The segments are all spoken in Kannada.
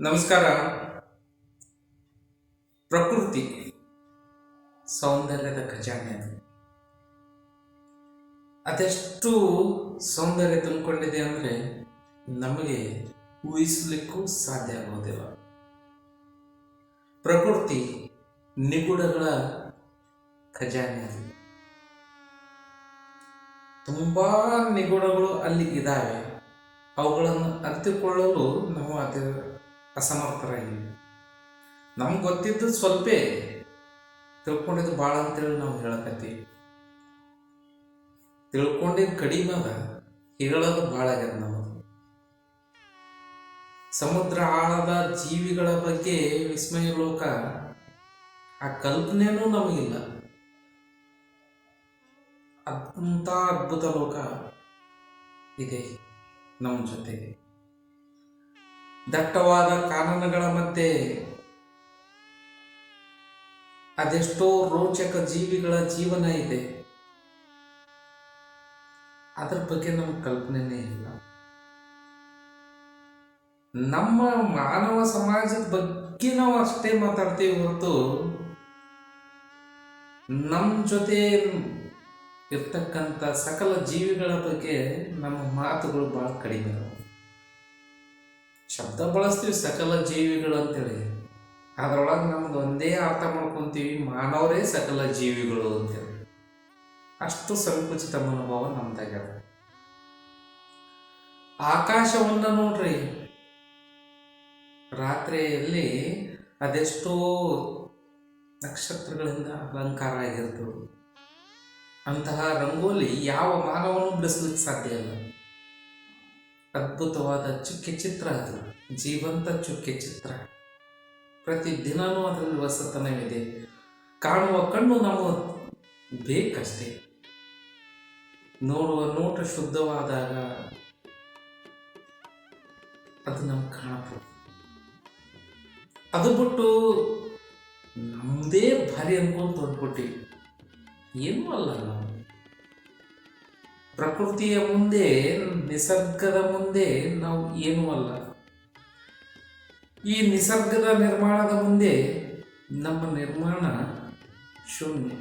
ನಮಸ್ಕಾರ ಪ್ರಕೃತಿ ಸೌಂದರ್ಯದ ಖಜಾನೆ ಅದು. ಅದೆಷ್ಟು ಸೌಂದರ್ಯ ತುಂಬಿಕೊಂಡಿದೆ ಅಂದರೆ ನಮಗೆ ಊಹಿಸಲಿಕ್ಕೂ ಸಾಧ್ಯ ಆಗೋದಿಲ್ಲ ಪ್ರಕೃತಿ ನಿಗೂಢಗಳ ಖಜಾನೆ ಅದು. ತುಂಬಾ ನಿಗೂಢಗಳು ಅಲ್ಲಿ ಇದ್ದಾವೆ ಅವುಗಳನ್ನು ಅರಿತುಕೊಳ್ಳಲು ನಾವು ಅತಿ ಅಸಮರ್ಥರಾಗಿವಿ ನಮ್ಗೆ ಗೊತ್ತಿದ್ದು ಸ್ವಲ್ಪ ತಿಳ್ಕೊಂಡಿದ್ದು ಭಾಳ ಅಂತೇಳಿ ನಾವು ಹೇಳಕತ್ತೀವಿ. ತಿಳ್ಕೊಂಡಿದ್ದು ಕಡಿಮೆ ಅದ, ಹೇಳೋದು ಭಾಳ ಆಗ್ಯದ ನಮ್ಮದು ಸಮುದ್ರ ಆಳದ ಜೀವಿಗಳ ಬಗ್ಗೆ ವಿಸ್ಮಯ ಲೋಕ ಆ ಕಲ್ಪನೆನೂ ನಮಗಿಲ್ಲ. ಅಂಥ ಅದ್ಭುತ ಲೋಕ ಇದೆ ನಮ್ಮ ಜೊತೆಗೆ. ದಟ್ಟವಾದ ಕಾನನಗಳ ಮಧ್ಯೆ ಅದೆಷ್ಟೋ ರೋಚಕ ಜೀವಿಗಳ ಜೀವನ ಇದೆ. ಅದರ ಬಗ್ಗೆ ನಮ್ಗೆ ಕಲ್ಪನೆನೇ ಇಲ್ಲ. ನಮ್ಮ ಮಾನವ ಸಮಾಜದ ಬಗ್ಗೆ ನಾವು ಅಷ್ಟೇ ಮಾತಾಡ್ತೀವಿ ಹೊರತು ನಮ್ಮ ಜೊತೆ ಇರ್ತಕ್ಕಂಥ ಸಕಲ ಜೀವಿಗಳ ಬಗ್ಗೆ ನಮ್ಮ ಮಾತುಗಳು ಭಾಳ ಕಡಿಮೆ ಶಬ್ದ ಬಳಸ್ತೀವಿ ಸಕಲ ಜೀವಿಗಳು ಅಂತೇಳಿ. ಅದರೊಳಗೆ ನಮ್ಗೆ ಒಂದೇ ಅರ್ಥ ಮಾಡ್ಕೊತೀವಿ, ಮಾನವರೇ ಸಕಲ ಜೀವಿಗಳು ಅಂತೇಳಿ. ಅಷ್ಟು ಸಂಕುಚಿತ ಮನೋಭಾವ ನಮ್ದಾಗ್ಯದ ಆಕಾಶವನ್ನ ನೋಡ್ರಿ. ರಾತ್ರಿಯಲ್ಲಿ ಅದೆಷ್ಟೋ ನಕ್ಷತ್ರಗಳಿಂದ ಅಲಂಕಾರ ಆಗಿರ್ತವೆ. ಅಂತಹ ರಂಗೋಲಿ ಯಾವ ಮಾನವನ್ನು ಬಿಡಿಸ್ಲಿಕ್ಕೆ ಸಾಧ್ಯ ಇಲ್ಲ. ಅದ್ಭುತವಾದ ಚುಕ್ಕೆ ಚಿತ್ರ ಅದು, ಜೀವಂತ ಚುಕ್ಕೆ ಚಿತ್ರ. ಪ್ರತಿ ದಿನವೂ ಅದರಲ್ಲಿ ಹೊಸತನವಿದೆ ಕಾಣುವ ಕಣ್ಣು ನಾವು ಬೇಕಷ್ಟೇ. ನೋಡುವ ನೋಟ ಶುದ್ಧವಾದಾಗ ಅದು ನಮ್ಗೆ ಕಾಣಬಹುದು. ಅದು ಬಿಟ್ಟು ನಮ್ಮದೇ ಭಾರಿ ಅನ್ಕೊಂಡು ಹೊಂದ್ಬಿಟ್ಟಿವಿ ಏನೂ ಅಲ್ಲ ನಾವು. ಪ್ರಕೃತಿಯ ಮುಂದೆ ನಿಸರ್ಗದ ಮುಂದೆ ನಾವು ಏನೂ ಅಲ್ಲ. ಈ ನಿಸರ್ಗದ ನಿರ್ಮಾಣದ ಮುಂದೆ ನಮ್ಮ ನಿರ್ಮಾಣ ಶೂನ್ಯ.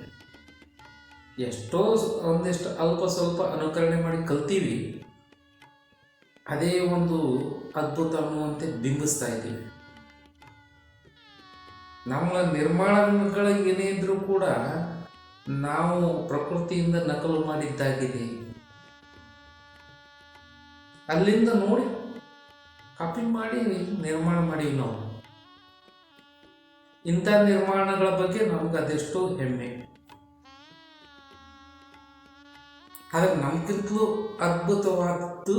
ಎಷ್ಟೋ ಒಂದಿಷ್ಟು ಅಲ್ಪ ಸ್ವಲ್ಪ ಅನುಕರಣೆ ಮಾಡಿ ಕಲ್ತೀವಿ. ಅದೇ ಒಂದು ಅದ್ಭುತ ಅನ್ನುವಂತೆ ಬಿಂಬಿಸ್ತಾ ಇದ್ದೀವಿ. ನಮ್ಮ ನಿರ್ಮಾಣಗಳಿಗೇನೇ ಏನೇ ಇದ್ರೂ ಕೂಡ ನಾವು ಪ್ರಕೃತಿಯಿಂದ ನಕಲು ಮಾಡಿದ್ದಾಗಿದೆ. ಅಲ್ಲಿಂದ ನೋಡಿ ಕಾಪಿ ಮಾಡಿ, ನಿರ್ಮಾಣ ಮಾಡಿ ನಾವು. ಇಂಥ ನಿರ್ಮಾಣಗಳ ಬಗ್ಗೆ ನಮ್ಗೆ ಅದೆಷ್ಟೋ ಹೆಮ್ಮೆ. ಆದರೆ ನಮ್ಗಿಂತಲೂ ಅದ್ಭುತವಾದದ್ದು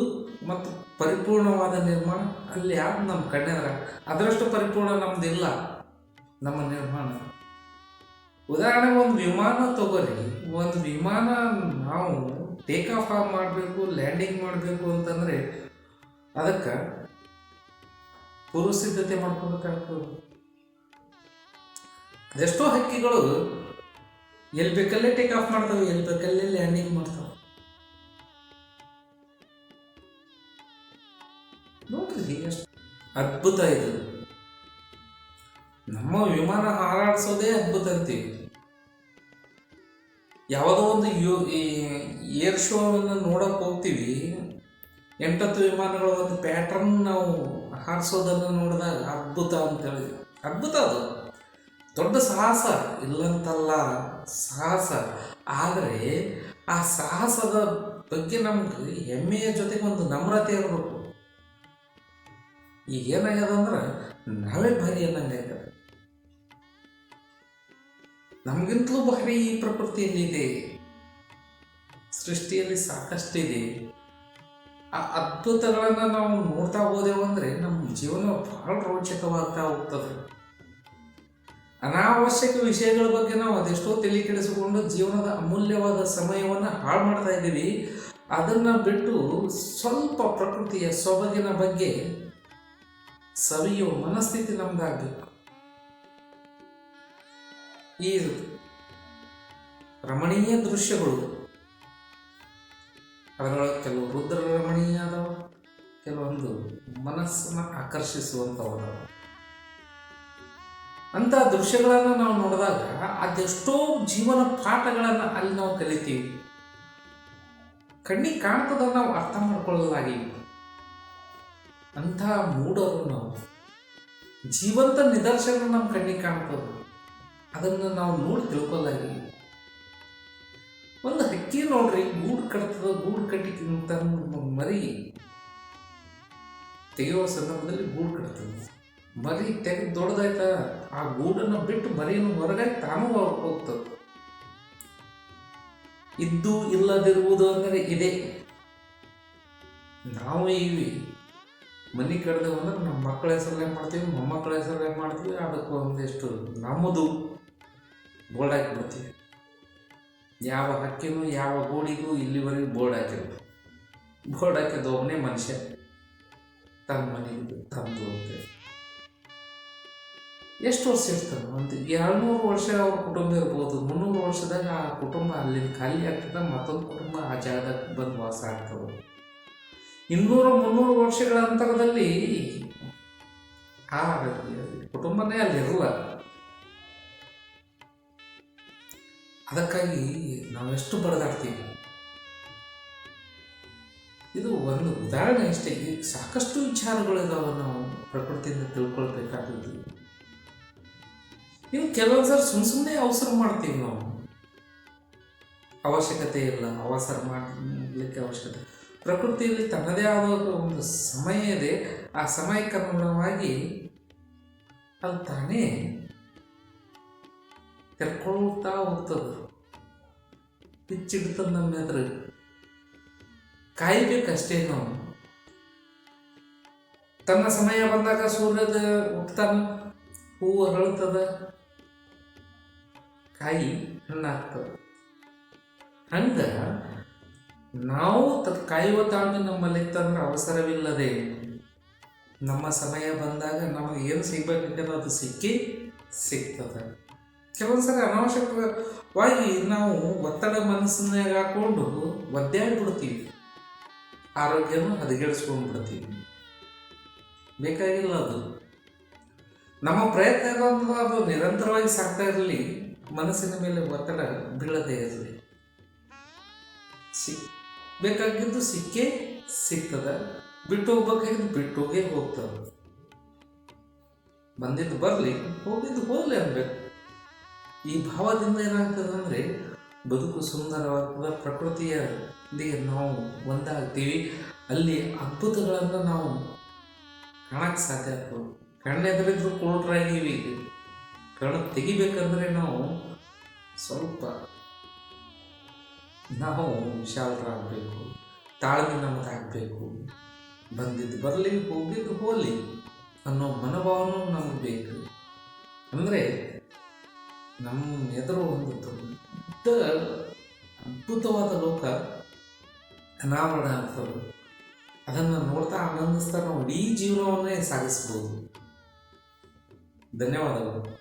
ಮತ್ತು ಪರಿಪೂರ್ಣವಾದ ನಿರ್ಮಾಣ ಅಲ್ಲಿ ಯಾರು ನಮ್ಮ ಕಣ್ಣೆದ್ರ ಅದರಷ್ಟು ಪರಿಪೂರ್ಣ ನಮ್ದಿಲ್ಲ ನಮ್ಮ ನಿರ್ಮಾಣ. ಉದಾಹರಣೆಗೆ ಒಂದು ವಿಮಾನ ತಗೋರಿ ಒಂದು ವಿಮಾನ ನಾವು ಟೇಕ್ ಆಫ್ ಮಾಡಬೇಕು ಲ್ಯಾಂಡಿಂಗ್ ಮಾಡಬೇಕು ಅಂತಂದರೆ ಅದಕ್ಕೆ ಪೂರ್ವ ಸಿದ್ಧತೆ ಮಾಡ್ಕೋಬೇಕಾಗ್ತದೆ. ಎಷ್ಟೋ ಹಕ್ಕಿಗಳು ಎಲ್ಲಿ ಬೇಕಲ್ಲೇ ಟೇಕ್ ಆಫ್ ಮಾಡ್ತವೆ, ಎಲ್ಲಿ ಬೇಕಲ್ಲೇ ಲ್ಯಾಂಡಿಂಗ್ ಮಾಡ್ತವೆ. ನೋಡ್ರಿ ಅದ್ಭುತ ಇದು. ನಮ್ಮ ವಿಮಾನ ಹಾರಾಡಿಸೋದೇ ಅದ್ಭುತ ಅಂತೀವಿ. ಯಾವುದೋ ಒಂದು ಯು, ಈ, ಏರ್ ಶೋವನ್ನು ನೋಡಕ್ಕೆ ಹೋಗ್ತೀವಿ. ಎಂಟತ್ತು ವಿಮಾನಗಳ ಒಂದು ಪ್ಯಾಟ್ರನ್ ನಾವು ಹಾರಿಸೋದನ್ನು ನೋಡಿದಾಗ ಅದ್ಭುತ ಅಂತೇಳಿ ಅದ್ಭುತ ಅದು. ದೊಡ್ಡ ಸಾಹಸ. ಇಲ್ಲಂತಲ್ಲ, ಸಾಹಸ. ಆದರೆ ಆ ಸಾಹಸದ ಬಗ್ಗೆ ನಮ್ಗೆ ಹೆಮ್ಮೆಯ ಜೊತೆಗೆ ಒಂದು ನಮ್ರತೆ ಇರಬೇಕು. ಈಗ ಏನಾಗ್ಯದ ಅಂದ್ರೆ ನಾವೇ ಭಾರಿ ಅನ್ನಂಗಾಗ್ಯದ ನಮಗಿಂತಲೂ ಭಾರಿ ಈ ಪ್ರಕೃತಿಯಲ್ಲಿ ಇದೆ. ಸೃಷ್ಟಿಯಲ್ಲಿ ಸಾಕಷ್ಟಿದೆ. ಆ ಅದ್ಭುತಗಳನ್ನು ನಾವು ನೋಡ್ತಾ ಹೋದೆವು ಅಂದರೆ ನಮ್ಮ ಜೀವನ ಬಹಳ ರೋಚಕವಾಗ್ತಾ ಹೋಗ್ತದೆ. ಅನಾವಶ್ಯಕ ವಿಷಯಗಳ ಬಗ್ಗೆ ನಾವು ಅದೆಷ್ಟೋ ತಲೆ ಕೆಡಿಸಿಕೊಂಡು ಜೀವನದ ಅಮೂಲ್ಯವಾದ ಸಮಯವನ್ನು ಹಾಳು ಮಾಡ್ತಾ ಇದ್ದೀವಿ. ಅದನ್ನು ಬಿಟ್ಟು ಸ್ವಲ್ಪ ಪ್ರಕೃತಿಯ ಸೊಬಗಿನ ಬಗ್ಗೆ ಸವಿಯುವ ಮನಸ್ಥಿತಿ ನಮ್ದಾಗಬೇಕು. ಈ ರಮಣೀಯ ದೃಶ್ಯಗಳು. ಅದರೊಳಗೆ ಕೆಲವು ರುದ್ರ ರಮಣೀಯ ಅದಾವ ಕೆಲವೊಂದು ಮನಸ್ಸನ್ನ ಆಕರ್ಷಿಸುವಂಥವು ಅಂಥ ದೃಶ್ಯಗಳನ್ನು ನಾವು ನೋಡಿದಾಗ ಅದೆಷ್ಟೋ ಜೀವನ ಪಾಠಗಳನ್ನು ಅಲ್ಲಿ ನಾವು ಕಲಿತೀವಿ. ಕಣ್ಣಿಗೆ ಕಾಣ್ತದ ನಾವು ಅರ್ಥ ಮಾಡ್ಕೊಳ್ಳಲಾಗಿ ಅಂಥ ಮೂಡರು ನಾವು. ಜೀವಂತ ನಿದರ್ಶನ ನಮ್ಮ ಕಣ್ಣಿಗೆ ಕಾಣ್ತದೆ. ಅದನ್ನು ನಾವು ನೋಡಿ ತಿಳ್ಕೊಳ್ಳಾಗಿ ಒಂದು ಹಕ್ಕಿ ನೋಡ್ರಿ, ಗೂಡು ಕಟ್ತದ, ಗೂಡು ಕಟ್ಟಿ ತಿಂತ ಮರಿ. ತೆಗೆಯುವ ಸಂದರ್ಭದಲ್ಲಿ ಗೂಡು ಕಟ್ತದೆ. ಮರಿ ತೆಗೆದು ದೊಡ್ಡದಾಯ್ತ? ಆ ಗೂಡನ್ನು ಬಿಟ್ಟು ಮರಿಯನ್ನು ಹೊರಗೆ ತಾನು ಹೋಗ್ತದೆ. ಇದ್ದು ಇಲ್ಲದಿರುವುದು ಅಂದರೆ ಇದೆ. ನಾವು ಇವಿ ಮನೆ ಕಡ್ದೇವು ಅಂದ್ರೆ ನಮ್ಮ ಮಕ್ಕಳ ಹೆಸರಲ್ಲೇ ಮಾಡ್ತೀವಿ, ಮೊಮ್ಮಕ್ಕಳ ಹೆಸರಲ್ಲೇ ಮಾಡ್ತೀವಿ, ಅದಕ್ಕೆ ಒಂದಿಷ್ಟು ನಮ್ಮದು. ಬೋರ್ಡ್ ಹಾಕಿಬಿಡ್ತೀವಿ ಯಾವ ಹಕ್ಕಿನೂ, ಯಾವ ಗೋಳಿಗೂ ಇಲ್ಲಿವರೆಗೂ ಬೋರ್ಡ್ ಹಾಕಿರೋದು ಬೋರ್ಡ್ ಹಾಕಿದ ಒಬ್ಬನೇ ಮನುಷ್ಯ. ತನ್ನ ಮನೆಗೆ ತಂದು ಎಷ್ಟು ವರ್ಷ ಇರ್ತಾನೆ ಒಂದು ಎರಡ್ನೂರು ವರ್ಷ ಅವ್ರ ಕುಟುಂಬ ಇರ್ಬೋದು. ಮುನ್ನೂರು ವರ್ಷದಾಗ ಆ ಕುಟುಂಬ ಅಲ್ಲಿ ಖಾಲಿ ಆಗ್ತದೆ, ಮತ್ತೊಂದು ಕುಟುಂಬ ಆ ಜಾಗದಾಗ ಬಂದು ವಾಸ ಆಗ್ತದೆ. ಇನ್ನೂರು, ಮುನ್ನೂರು ವರ್ಷಗಳ ಅಂತರದಲ್ಲಿ ಆ ಕುಟುಂಬನೇ ಅಲ್ಲಿ ಇರಲ್ಲ. ಅದಕ್ಕಾಗಿ ನಾವೆಷ್ಟು ಬಡದಾಡ್ತೀವಿ ಇದು ಒಂದು ಉದಾಹರಣೆ ಅಷ್ಟೇ. ಸಾಕಷ್ಟು ವಿಚಾರಗಳಿದಾವೆ ನಾವು ಪ್ರಕೃತಿಯಿಂದ ತಿಳ್ಕೊಳ್ಬೇಕಾದದ್ದು. ಇನ್ನು ಕೆಲವೊಂದು ಸಲ ಸುಮ್ಮ ಸುಮ್ಮನೆ ಅವಸರ ಮಾಡ್ತೀವಿ ನಾವು. ಅವಶ್ಯಕತೆ ಇಲ್ಲ, ಅವಸರ ಮಾಡಲಿಕ್ಕೆ ಅವಶ್ಯಕತೆ ಪ್ರಕೃತಿಯಲ್ಲಿ ತನ್ನದೇ ಆದ ಒಂದು ಸಮಯ ಇದೆ. ಆ ಸಮಯಕ್ಕೆ ಅನುಗುಣವಾಗಿ ಅದು ತಾನೇ ತೆರ್ಕೊಳ್ತಾ ಹೋಗ್ತದೆ. ಪಿಚ್ಚಿಡ್ತದೆ ನಮ್ಮ ಎದುರು ಕಾಯ್ಬೇಕಷ್ಟೇ ನಾವು. ತನ್ನ ಸಮಯ ಬಂದಾಗ ಸೂರ್ಯದ ಹುಟ್ತಾನ ಹೂವು ಅರಳುತ್ತದ ಕಾಯಿ ಹಣ್ಣಾಗ್ತದೆ. ಹಂಗ ನಾವು ತತ್ ಕಾಯುವ ತಾಳ್ಮೆ ನಮ್ಮಲ್ಲಿತ್ತಂದ್ರೆ ಅವಸರವಿಲ್ಲದೆ ನಮ್ಮ ಸಮಯ ಬಂದಾಗ ನಮಗೆ ಏನು ಸಿಗ್ಬೇಕಂದ್ರೆ ಅದು ಸಿಕ್ಕಿ ಸಿಗ್ತದೆ. ಕೆಲವೊಂದು ಸಲ ಅನಾವಶ್ಯಕವಾಗಿ ನಾವು ಒತ್ತಡ ಮನಸ್ಸಿನಾಗ ಹಾಕೊಂಡು ಒದ್ದಾಡ್ಬಿಡ್ತೀವಿ ಆರೋಗ್ಯನೂ ಹದಗೆಡಿಸ್ಕೊಂಡ್ಬಿಡ್ತೀವಿ ಬೇಕಾಗಿಲ್ಲ ಅದು. ನಮ್ಮ ಪ್ರಯತ್ನ ಅದು ನಿರಂತರವಾಗಿ ಸಾಕ್ತಾ ಇರಲಿ, ಮನಸ್ಸಿನ ಮೇಲೆ ಒತ್ತಡ ಬೀಳದೇ ಇರಲಿ. ಸಿಕ್, ಬೇಕಾಗಿದ್ದು ಸಿಕ್ಕೇ ಸಿಗ್ತದ, ಬಿಟ್ಟು ಹೋಗ್ಬೇಕಾಗಿದ್ದು ಬಿಟ್ಟು ಹೋಗೇ ಹೋಗ್ತದ. ಬಂದಿದ್ದು ಬರಲಿ, ಹೋಗಿದ್ದು ಹೋಗಲಿ ಅನ್ಬೇಕು. ಈ ಭಾವದಿಂದ ಏನಾಗ್ತದೆ ಅಂದರೆ ಬದುಕು ಸುಂದರವಾಗ್ತದೆ ಪ್ರಕೃತಿಯೊಂದಿಗೆ ನಾವು ಒಂದಾಗ್ತೀವಿ. ಅಲ್ಲಿ ಅದ್ಭುತಗಳನ್ನು ನಾವು ಕಾಣಕ್ಕೆ ಸಾಧ್ಯ ಆಗ್ತದೆ ಕಣ್ಣೆದರಿದ್ರು ಕೊಟ್ರಾಗಿವಿ ಕಣ್ಣು ತೆಗಿಬೇಕಂದ್ರೆ ನಾವು ಸ್ವಲ್ಪ ನಾವು ವಿಶಾಲರಾಗಬೇಕು ತಾಳ್ಮೆ ನಮ್ಮದಾಗಬೇಕು ಬಂದಿದ್ದು ಬರಲಿ, ಹೋಗಿದ್ದು ಹೋಗಲಿ ಅನ್ನೋ ಮನೋಭಾವನೂ ನಮಗೆ ಬೇಕು. ಅಂದರೆ ನಮ್ಮ ಎದುರು ಒಂದು ದೊಡ್ಡ ಅದ್ಭುತವಾದ ಲೋಕ, ಅನಾವರಣ ಆಗ್ತದೆ ಅದನ್ನು ನೋಡ್ತಾ ಆನಂದಿಸ್ತಾ ನಾವು ಇಡೀ ಜೀವನವನ್ನೇ ಸಾಗಿಸ್ಬೋದು. ಧನ್ಯವಾದಗಳು.